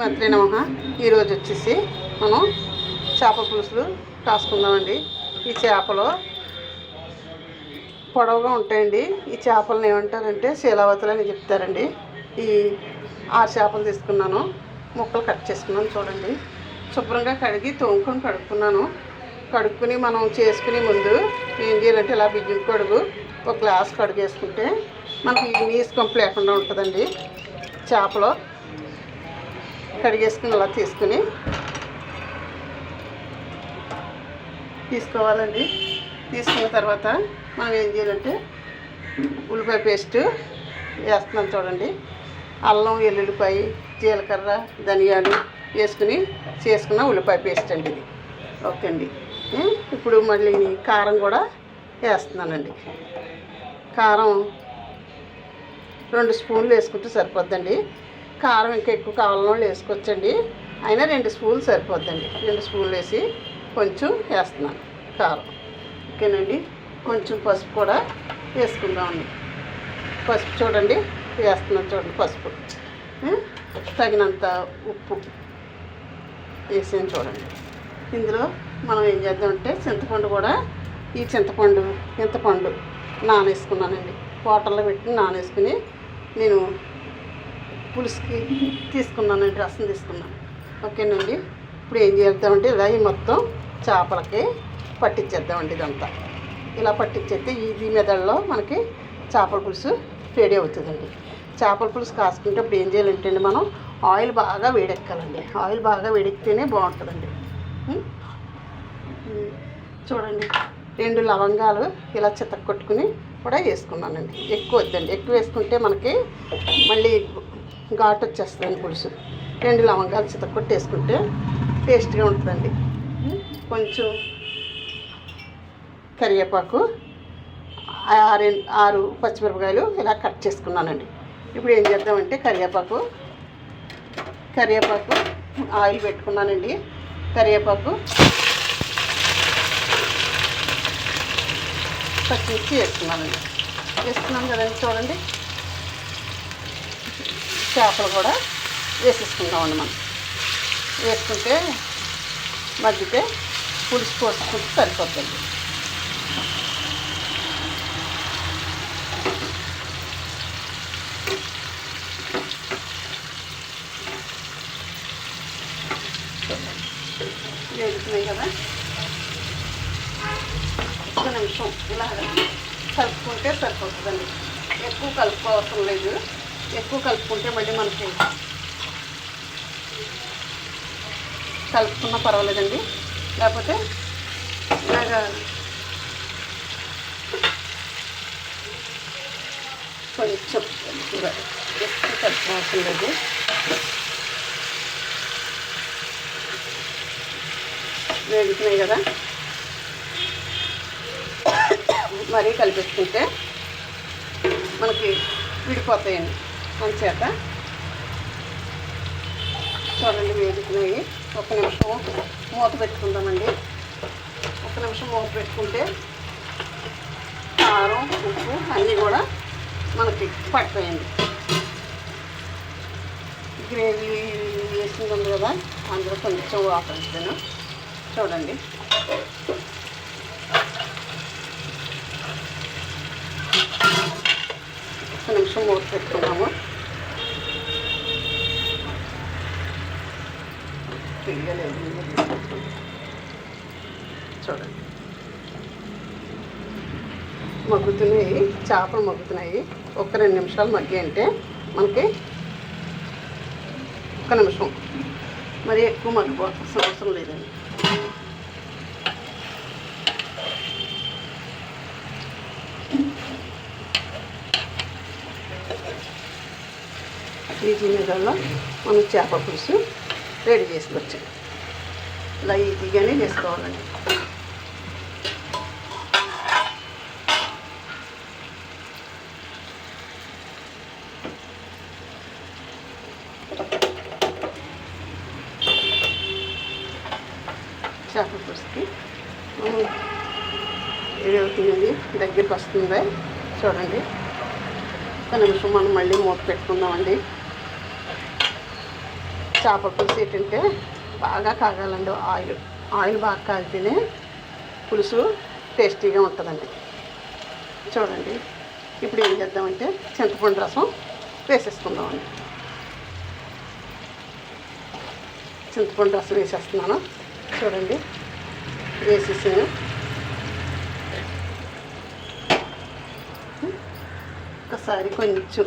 మంత్రి నమ. ఈరోజు వచ్చేసి మనం చేప పులుసులు కాసుకుందామండి ఈ చేపలు పొడవుగా ఉంటాయండి. ఈ చేపలను ఏమంటారంటే శీలావతులు అని చెప్తారండి. ఈ ఆరు చేపలు తీసుకున్నాను. ముక్కలు కట్ చేసుకున్నాను చూడండి. శుభ్రంగా కడిగి తోముకొని కడుక్కున్నాను. కడుక్కుని మనం చేసుకునే ముందు ఏం చేయాలంటే ఇలా బియ్యం కడుగు ఒక గ్లాస్ కడుగేసుకుంటే మనకి నీసు కంపు లేకుండా ఉంటుందండి. చేపలు కడిగేసుకుని అలా తీసుకుని తీసుకోవాలండి. తీసుకున్న తర్వాత మనం ఏం చేయాలంటే ఉల్లిపాయ పేస్ట్ వేస్తున్నాం చూడండి. అల్లం వెల్లుల్లిపాయ జీలకర్ర ధనియాలు వేసుకుని చేసుకున్న ఉల్లిపాయ పేస్ట్ అండి ఇది. ఓకే అండి. ఇప్పుడు మళ్ళీ కారం కూడా వేస్తున్నానండి. కారం రెండు స్పూన్లు వేసుకుంటే సరిపోద్దండి. కారం ఇంకా ఎక్కువ కావాలన్న వాళ్ళు వేసుకోవచ్చండి. అయినా రెండు స్పూన్లు సరిపోద్దండి. రెండు స్పూన్లు వేసి కొంచెం వేస్తున్నాను కారం. ఓకేనండి? కొంచెం పసుపు కూడా వేసుకుందామండి. పసుపు చూడండి. వేస్తున్నాను చూడండి పసుపు. తగినంత ఉప్పు వేసాను చూడండి. ఇందులో మనం ఏం చేద్దామంటే చింతపండు కూడా ఈ చింతపండు చింతపండు నానేసుకున్నానండి. వాటర్లో పెట్టి నానేసుకుని నేను పులుసుకి తీసుకున్నానండి రసం తీసుకున్నాను. ఓకేనండి? ఇప్పుడు ఏం చేద్దామంటే ఇలా ఈ మొత్తం చేపలకి పట్టించేద్దామండి ఇదంతా. ఇలా పట్టించేస్తే ఇది మెదడులో మనకి చేపల పులుసు రెడీ అవుతుందండి. చేపల పులుసు కాసుకుంటే ఇప్పుడు ఏం చేయాలంటే అండి మనం ఆయిల్ బాగా వేడెక్కాలండి. ఆయిల్ బాగా వేడెక్కితేనే బాగుంటుందండి. చూడండి రెండు లవంగాలు ఇలా చితక కొట్టుకుని కూడా వేసుకున్నానండి. ఎక్కువ వద్దండి. ఎక్కువ వేసుకుంటే మనకి మళ్ళీ ఘాటు వచ్చేస్తుందండి పులుసు. రెండు లవంగాలు చిత కొట్టేసుకుంటే టేస్ట్గా ఉంటుందండి. కొంచెం కరివేపాకు ఆరు ఆరు పచ్చిమిరపకాయలు ఇలా కట్ చేసుకున్నానండి. ఇప్పుడు ఏం చేద్దామంటే కరివేపాకు కరివేపాకు ఆయిల్ పెట్టుకున్నానండి. కరివేపాకు పచ్చిమిర్చి వేసుకున్నానండి. వేసుకున్నాం కదండి చూడండి. చేపలు కూడా వేసేసుకుందామండి మనం. వేసుకుంటే మగ్గితే పులుసు పోసుకుంటే సరిపోతుంది వేగుతున్నాయి కదా? ఒక్క నిమిషం ఇలా కలుపుకుంటే సరిపోతుందండి. ఎక్కువ కలుపుకోవసం లేదు. ఎక్కువ కలుపుకుంటే మళ్ళీ మనకి కలుపుకున్నా పర్వాలేదండి. లేకపోతే ఇలాగా కొంచెం ఎక్కువ ఎక్కువ కలుపుకోవసం లేదు. వేగుతున్నాయి కదా. మరీ కలిపేసుకుంటే మనకి విడిపోతాయండి. అంచేత చూడండి వేగుతున్నాయి ఒక నిమిషం మూత పెట్టుకుందామండి. ఒక నిమిషం మూత పెట్టుకుంటే కారం ఉప్పు అన్నీ కూడా మనకి పడతాయండి గ్రేవీ వేసింది కదా అందులో కొంచెం వాటర్ ఇస్తాను చూడండి. ఒక నిమిషం మూత పెట్టుకున్నాము చూడండి. మగ్గుతున్నాయి చేపలు మగ్గుతున్నాయి. ఒక రెండు నిమిషాలు మగ్గి అంటే మనకి ఒక నిమిషం. మరి ఎక్కువ మగ్గిపోవాల్సిన అవసరం లేదండి. ఈ గిన్నెలలో మనం చేప పులుసు రెడీ చేసుకోవచ్చు లైట్గానే చేసుకోవాలండి. చేపల పులుసుకి. మనం అవుతుందండి దగ్గరికి వస్తుంది. చూడండి. ఒక నిమిషం మనం మళ్ళీ మూత పెట్టుకుందామండి. చేపల పులుసు ఏంటంటే బాగా కాగాలండి. ఆయిల్ ఆయిల్ బాగా కాగితేనే పులుసు టేస్టీగా ఉంటుందండి. చూడండి ఇప్పుడు ఏం చేద్దామంటే చింతపండు రసం వేసేసుకుందామండి. చింతపండు రసం వేసేస్తున్నాను. చూడండి వేసేసాను ఒకసారి కొంచెం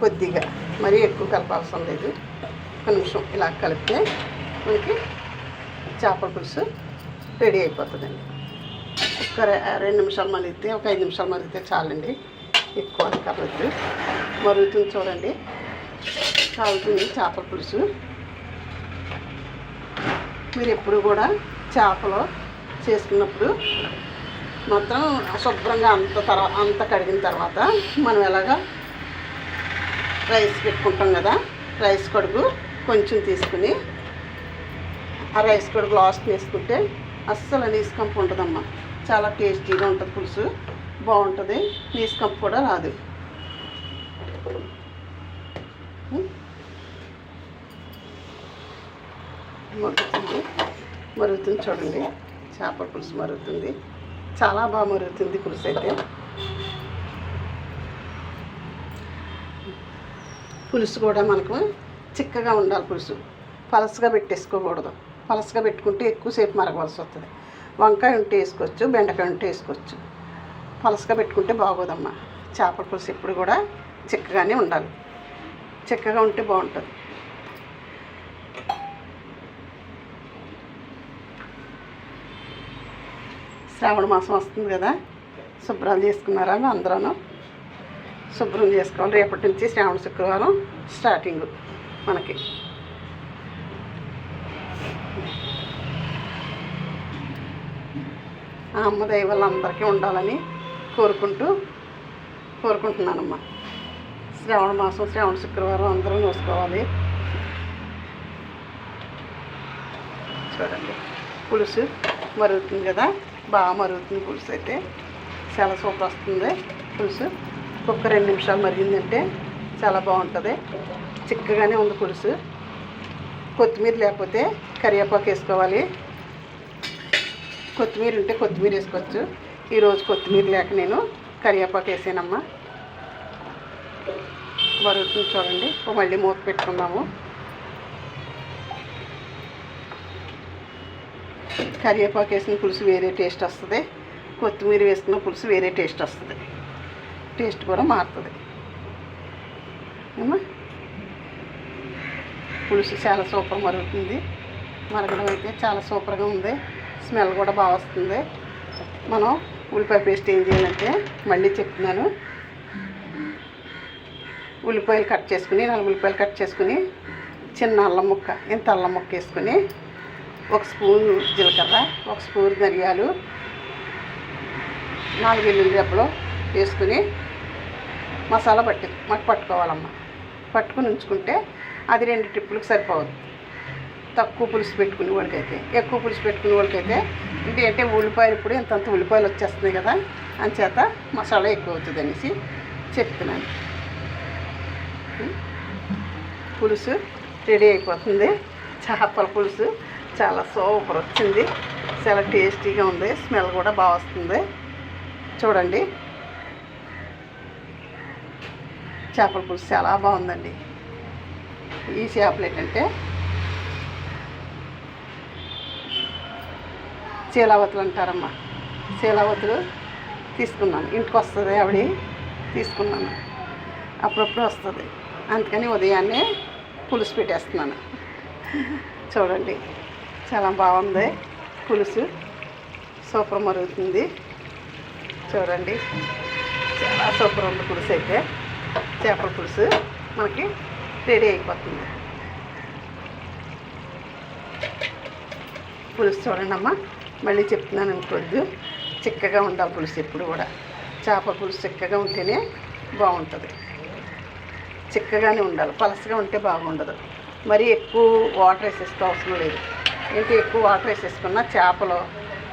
కొద్దిగా మరీ ఎక్కువ కలపాల్సిన లేదు. ఒక నిమిషం ఇలా కలిపితే మనకి చేపల పులుసు రెడీ అయిపోతుందండి. ఒక రెండు నిమిషాలు మరిగితే ఒక ఐదు నిమిషాలు మరిగితే చాలండి. ఎక్కువ కలవద్దు మరుగుతుంది చూడండి. కాలుతుంది చేపల పులుసు. మీరు ఎప్పుడు కూడా చేపలు చేసుకున్నప్పుడు మొత్తం శుభ్రంగా అంత తర్వాత అంత కడిగిన తర్వాత మనం ఎలాగా రైస్ పెట్టుకుంటాం కదా రైస్ కడుగు. కొంచెం తీసుకుని ఆ రైస్ కూడా లాస్ట్ వేసుకుంటే అస్సలు నీసుకంపు ఉంటుందమ్మా చాలా టేస్టీగా ఉంటుంది పులుసు. బాగుంటుంది. నీసుకంపు కూడా రాదు. మరుగుతుంది. మరుగుతుంది చూడండి. చేపల పులుసు మరుగుతుంది. చాలా బాగా మరుగుతుంది పులుసు అయితే. పులుసు కూడా మనకు చిక్కగా ఉండాలి పులుసు. పలసగా పెట్టేసుకోకూడదు. పలసగా పెట్టుకుంటే ఎక్కువసేపు మరగవలసి వస్తుంది. వంకాయ ఉంటే వేసుకోవచ్చు బెండకాయ ఉంటే వేసుకోవచ్చు. పలసగా పెట్టుకుంటే బాగోదమ్మా. చేపల పులుసు ఎప్పుడు కూడా చిక్కగానే ఉండాలి. చిక్కగా ఉంటే బాగుంటుంది. శ్రావణ మాసం వస్తుంది కదా. శుభ్రాలు చేసుకున్నారా? అందరూ శుభ్రం చేసుకోవాలి. రేపటి నుంచి శ్రావణ శుక్రవారం స్టార్టింగ్. మనకి. ఆ అమ్మ దైవాలు అందరికీ ఉండాలని కోరుకుంటూ కోరుకుంటున్నానమ్మా. శ్రావణ మాసం శ్రావణ శుక్రవారం అందరూ చూసుకోవాలి. చూడండి. పులుసు మరుగుతుంది కదా? బాగా మరుగుతుంది పులుసు అయితే. చాలా సూపర్ వస్తుంది పులుసు. ఒక్క రెండు నిమిషాలు మరిగిందంటే చాలా బాగుంటుంది. చిక్కగానే ఉంది పులుసు. కొత్తిమీర లేకపోతే కరివేపాకు వేసుకోవాలి. కొత్తిమీర ఉంటే కొత్తిమీర వేసుకోవచ్చు. ఈరోజు కొత్తిమీర లేక నేను కరివేపాకు వేసానమ్మా. మరుగుతుంది చూడండి. మళ్ళీ మూత పెట్టుకుందాము. కరివేపాకు వేసిన పులుసు వేరే టేస్ట్ వస్తుంది. కొత్తిమీర వేసుకున్న పులుసు వేరే టేస్ట్ వస్తుంది. టేస్ట్ కూడా మారుతుంది. ఏమా పులుసు చాలా సూపర్ మరుగుతుంది. మరగడం అయితే చాలా సూపర్గా ఉంది. స్మెల్ కూడా బాగా వస్తుంది. మనం ఉల్లిపాయ పేస్ట్ ఏం చేయాలంటే మళ్ళీ చెప్తున్నాను. ఉల్లిపాయలు కట్ చేసుకుని నాలుగు ఉల్లిపాయలు కట్ చేసుకుని చిన్న అల్లం ముక్క ఇంత అల్లం ముక్క వేసుకుని ఒక స్పూన్ జీలకర్ర ఒక స్పూన్ ధనియాలు నాలుగు ఎల్లుల్లి దెబ్బలు వేసుకుని మసాలా పట్టి మట్టి పట్టుకోవాలమ్మ. పట్టుకుని ఉంచుకుంటే అది రెండు ట్రిప్పులకు సరిపోదు తక్కువ పులుసు పెట్టుకునే వాళ్ళకైతే ఎక్కువ పులుసు పెట్టుకునే వాళ్ళకైతే ఏంటంటే అంటే ఉల్లిపాయలు ఇప్పుడు ఇంతంత ఉల్లిపాయలు వచ్చేస్తున్నాయి కదా అంచేత మసాలా ఎక్కువ అవుతుంది అనేసి చెప్తున్నాను. పులుసు రెడీ అయిపోతుంది. చేపల పులుసు చాలా సూపర్ వచ్చింది. చాలా టేస్టీగా ఉంది. స్మెల్ కూడా బాగా వస్తుంది. చూడండి. చేపల పులుసు చాలా బాగుందండి. ఈ చేపలు ఏంటంటే చీలావతులు అంటారమ్మా. చీలావతులు తీసుకున్నాను. ఇంటికి వస్తుంది ఆవిడ. తీసుకున్నాను. అప్పుడప్పుడు వస్తుంది. అందుకని ఉదయాన్నే పులుసు పెట్టేస్తున్నాను. చూడండి. చాలా బాగుంది. పులుసు సూపర్ మరుగుతుంది చూడండి. చాలా సూపర్ ఉంది పులుసు అయితే. చేపల పులుసు మనకి రెడీ అయిపోతుంది. పులుసు చూడండి మళ్ళీ చెప్తున్నాను అనుకోద్దు చిక్కగా ఉండాలి పులుసు ఎప్పుడు కూడా. చేప పులుసు చిక్కగా ఉంటేనే బాగుంటుంది. చిక్కగానే ఉండాలి. పలసగా ఉంటే బాగుండదు. మరీ ఎక్కువ వాటర్ వేసేసుకో అవసరం లేదు. ఏంటి ఎక్కువ వాటర్ వేసేసుకున్నా చేపలు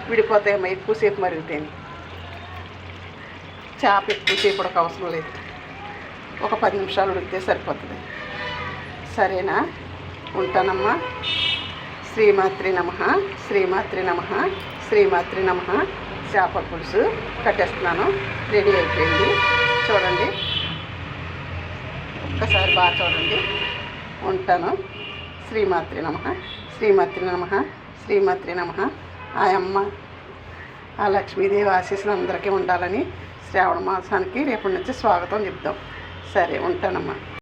విడిపోతాయేమో ఎక్కువసేపు మరుగుతాయి. చేప ఎక్కువసేపు అవసరం లేదు. ఒక పది నిమిషాలు ఉడికితే సరిపోతుంది. సరేనా? ఉంటానమ్మా. శ్రీమాత్రి నమ శ్రీమాత్రి నమ శ్రీమాత్రి నమ. చేపల పులుసు కట్టేస్తున్నాను. రెడీ అయిపోయింది. చూడండి. ఒక్కసారి బాగా చూడండి. ఉంటాను. శ్రీమాత్రి నమ శ్రీమాత్రి నమ శ్రీమాత్రి నమ. ఆ అమ్మ. ఆ లక్ష్మీదేవి ఆశీస్సులు అందరికీ ఉండాలని శ్రావణ మాసానికి రేపటి నుంచి స్వాగతం చెప్దాం. సరే ఉంటానమ్మా.